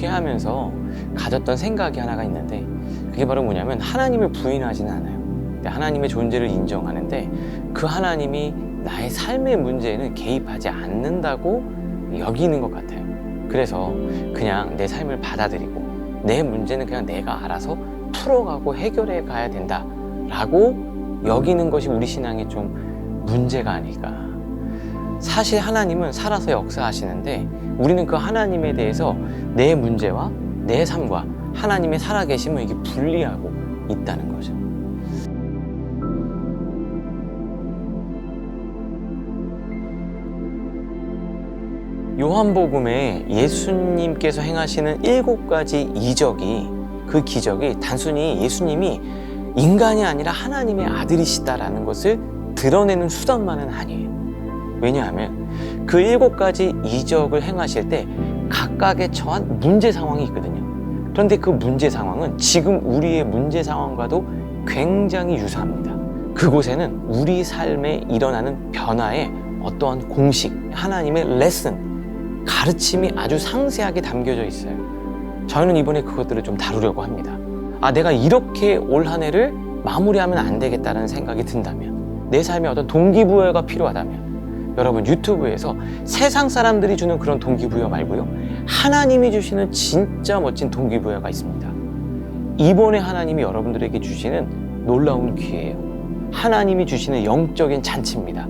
목회하면서 가졌던 생각이 하나가 있는데 그게 바로 뭐냐면 하나님을 부인하지는 않아요. 하나님의 존재를 인정하는데 그 하나님이 나의 삶의 문제에는 개입하지 않는다고 여기는 것 같아요. 그래서 그냥 내 삶을 받아들이고 내 문제는 그냥 내가 알아서 풀어가고 해결해 가야 된다라고 여기는 것이 우리 신앙의 좀 문제가 아닐까. 사실 하나님은 살아서 역사하시는데 우리는 그 하나님에 대해서 내 문제와 내 삶과 하나님의 살아계심을 이게 분리하고 있다는 거죠. 요한복음에 예수님께서 행하시는 일곱 가지 이적이 그 기적이 단순히 예수님이 인간이 아니라 하나님의 아들이시다라는 것을 드러내는 수단만은 아니에요. 왜냐하면 그 일곱 가지 이적을 행하실 때 각각의 처한 문제 상황이 있거든요. 그런데 그 문제 상황은 지금 우리의 문제 상황과도 굉장히 유사합니다. 그곳에는 우리 삶에 일어나는 변화의 어떠한 공식, 하나님의 레슨, 가르침이 아주 상세하게 담겨져 있어요. 저희는 이번에 그것들을 좀 다루려고 합니다. 아, 내가 이렇게 올 한 해를 마무리하면 안 되겠다는 생각이 든다면, 내 삶에 어떤 동기부여가 필요하다면, 여러분 유튜브에서 세상 사람들이 주는 그런 동기부여 말고요. 하나님이 주시는 진짜 멋진 동기부여가 있습니다. 이번에 하나님이 여러분들에게 주시는 놀라운 기회예요. 하나님이 주시는 영적인 잔치입니다.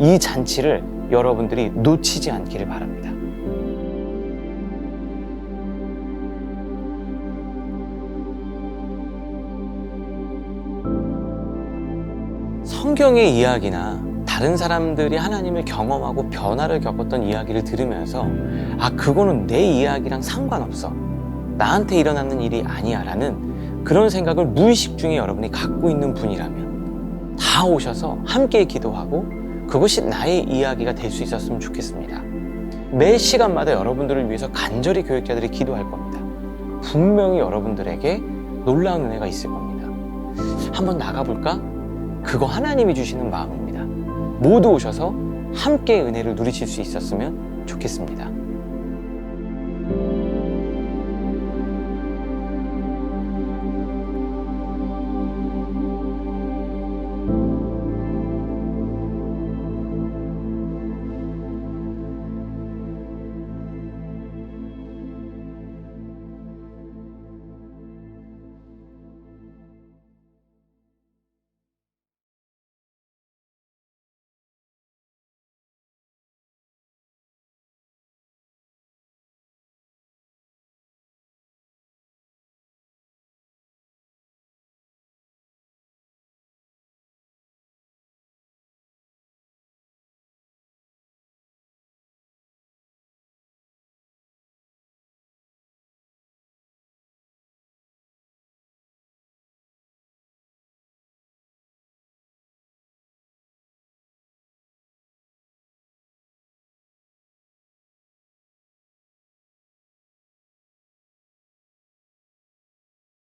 이 잔치를 여러분들이 놓치지 않기를 바랍니다. 성경의 이야기나 다른 사람들이 하나님을 경험하고 변화를 겪었던 이야기를 들으면서 아, 그거는 내 이야기랑 상관없어. 나한테 일어나는 일이 아니야. 라는 그런 생각을 무의식 중에 여러분이 갖고 있는 분이라면 다 오셔서 함께 기도하고 그것이 나의 이야기가 될 수 있었으면 좋겠습니다. 매 시간마다 여러분들을 위해서 간절히 교육자들이 기도할 겁니다. 분명히 여러분들에게 놀라운 은혜가 있을 겁니다. 한번 나가볼까? 그거 하나님이 주시는 마음입니다. 모두 오셔서 함께 은혜를 누리실 수 있었으면 좋겠습니다.